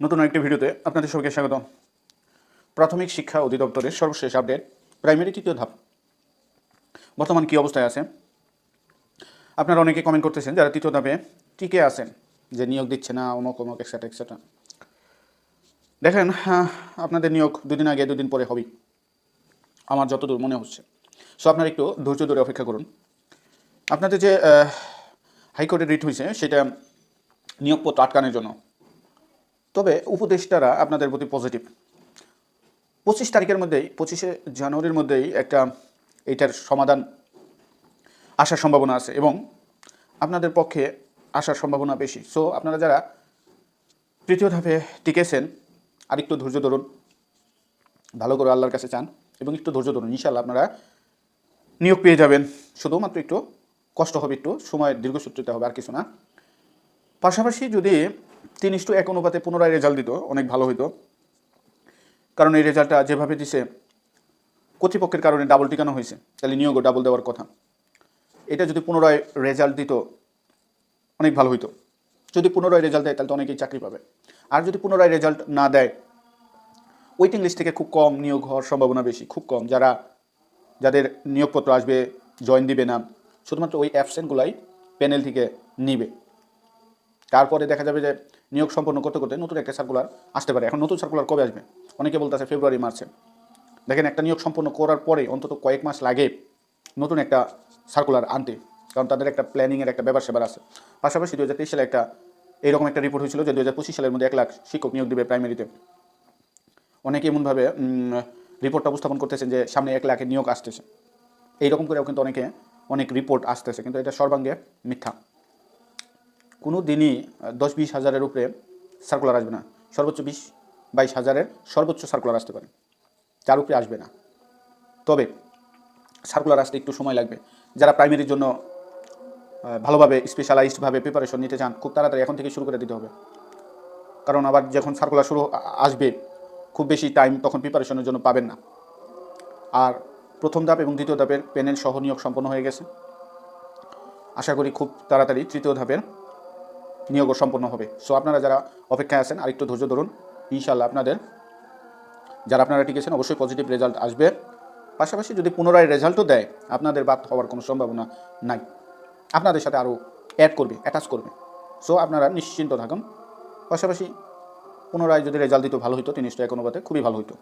নতুন একটি ভিডিওতে আপনাদের সবাইকে স্বাগত। প্রাথমিক শিক্ষা অধিদপ্তরের সর্বশেষ আপডেট প্রাইমারি তৃতীয় ধাপ। বর্তমান কী অবস্থায় আছে? আপনারা অনেকে কমেন্ট করতেছেন যারা তৃতীয় ধাপে টিকে আছেন যে নিয়োগ দিচ্ছে না অমুক অমুক একসাথে একসাথে দেখেন আপনাদের নিয়োগ দুদিন আগে দুদিন পরে হবেই। আমার যতদূর মনে হচ্ছে। সো আপনারা একটু ধৈর্য ধরে অপেক্ষা করুন। আপনাদের যে আহ, হাইকোর্টের রিট হয়েছে সেটা নিয়োগপত্র আটকানোর জন্য তবে উপদেষ্টারা আপনাদের প্রতি পজিটিভ পঁচিশ তারিখের মধ্যেই, পঁচিশে জানুয়ারির মধ্যেই একটা এইটার সমাধান আসার সম্ভাবনা আছে এবং আপনাদের পক্ষে আসার সম্ভাবনা বেশি। সো আপনারা যারা তৃতীয় ধাপে টিকেছেন আর একটু ধৈর্য ধরুন। ভালো করে আল্লাহর কাছে চান এবং একটু ধৈর্য ধরুন। ইনশাল্লাহ আপনারা নিয়োগ পেয়ে যাবেন। শুধুমাত্র একটু কষ্ট হবে, একটু সময় দীর্ঘসূত্রিত হবে, আর কিছু না। পাশাপাশি যদি তিন ইস্টু এক অনুপাতে পুনরায় রেজাল্ট দিত, অনেক ভালো হতো কারণ এই রেজাল্টটা যেভাবে দিছে, কর্তৃপক্ষের কারণে ডাবল টিকানো হয়েছে তাহলে নিয়োগও ডাবল দেওয়ার কথা। এটা যদি পুনরায় রেজাল্ট দিত, অনেক ভালো হতো যদি পুনরায় রেজাল্ট দেয়, তাহলে তো অনেকেই চাকরি পাবে। আর যদি পুনরায় রেজাল্ট না দেয় ওয়েটিং লিস্ট থেকে খুব কম নিয়োগ হওয়ার সম্ভাবনা বেশি, খুব কম। যারা, যাদের নিয়োগপত্র আসবে জয়েন দিবে না, শুধুমাত্র ওই অ্যাবসেন্টগুলাই প্যানেল থেকে নিবে। তারপরে দেখা যাবে যে নিয়োগ সম্পন্ন করতে করতে নতুন একটা সার্কুলার আসতে পারে। এখন নতুন সার্কুলার কবে আসবে? অনেকে বলতেছে ফেব্রুয়ারি মার্চে দেখেন, একটা নিয়োগ সম্পন্ন করার পরে অন্তত কয়েক মাস লাগে নতুন একটা সার্কুলার আনতে। কারণ তাদের একটা প্ল্যানিংয়ের একটা ব্যাপার সেবার আছে। পাশাপাশি দু হাজার তেইশ সালে একটা এইরকম একটা রিপোর্ট হয়েছিল যে দু হাজার পঁচিশ সালের মধ্যে এক লাখ শিক্ষক নিয়োগ দেবে প্রাইমারিতে অনেকে এমনভাবে রিপোর্টটা উপস্থাপন করতেছেন যে সামনে এক লাখের নিয়োগ আসতেছে। এইরকম করেও কিন্তু অনেকে, অনেক রিপোর্ট আসতেছে। কিন্তু এটা সর্বাঙ্গে মিথ্যা। কোনো দিনই দশ বিশ হাজারের উপরে সার্কুলার আসবে না। সর্বোচ্চ বিশ বাইশ হাজারের সর্বোচ্চ সার্কুলার আসতে পারে। তার উপরে আসবে না। তবে সার্কুলার আসতে একটু সময় লাগবে। যারা প্রাইমারির জন্য ভালোভাবে স্পেশালাইজডভাবে প্রিপারেশন নিতে চান, খুব তাড়াতাড়ি এখন থেকে শুরু করে দিতে হবে। কারণ আবার যখন সার্কুলার শুরু আসবে, খুব বেশি টাইম তখন প্রিপারেশনের জন্য পাবেন না। আর প্রথম ধাপ এবং দ্বিতীয় ধাপের প্যানেল সহ নিয়োগ সম্পন্ন হয়ে গেছে। আশা করি খুব তাড়াতাড়ি তৃতীয় ধাপের নিয়োগও সম্পন্ন হবে। সো আপনারা যারা অপেক্ষায় আছেন আর একটু ধৈর্য ধরুন। ইনশাল্লাহ আপনাদের, যারা আপনারা টিকেছেন অবশ্যই পজিটিভ রেজাল্ট আসবে। পাশাপাশি যদি পুনরায় রেজাল্টও দেয়, আপনাদের বাদ হওয়ার কোনো সম্ভাবনা নাই। আপনাদের সাথে আরও অ্যাড করবে অ্যাটাচ করবে। সো আপনারা নিশ্চিন্ত থাকুন। পাশাপাশি পুনরায় যদি রেজাল্ট দিত ভালো হতো তিন ইস্টু এক অনুপাতে খুবই ভালো হতো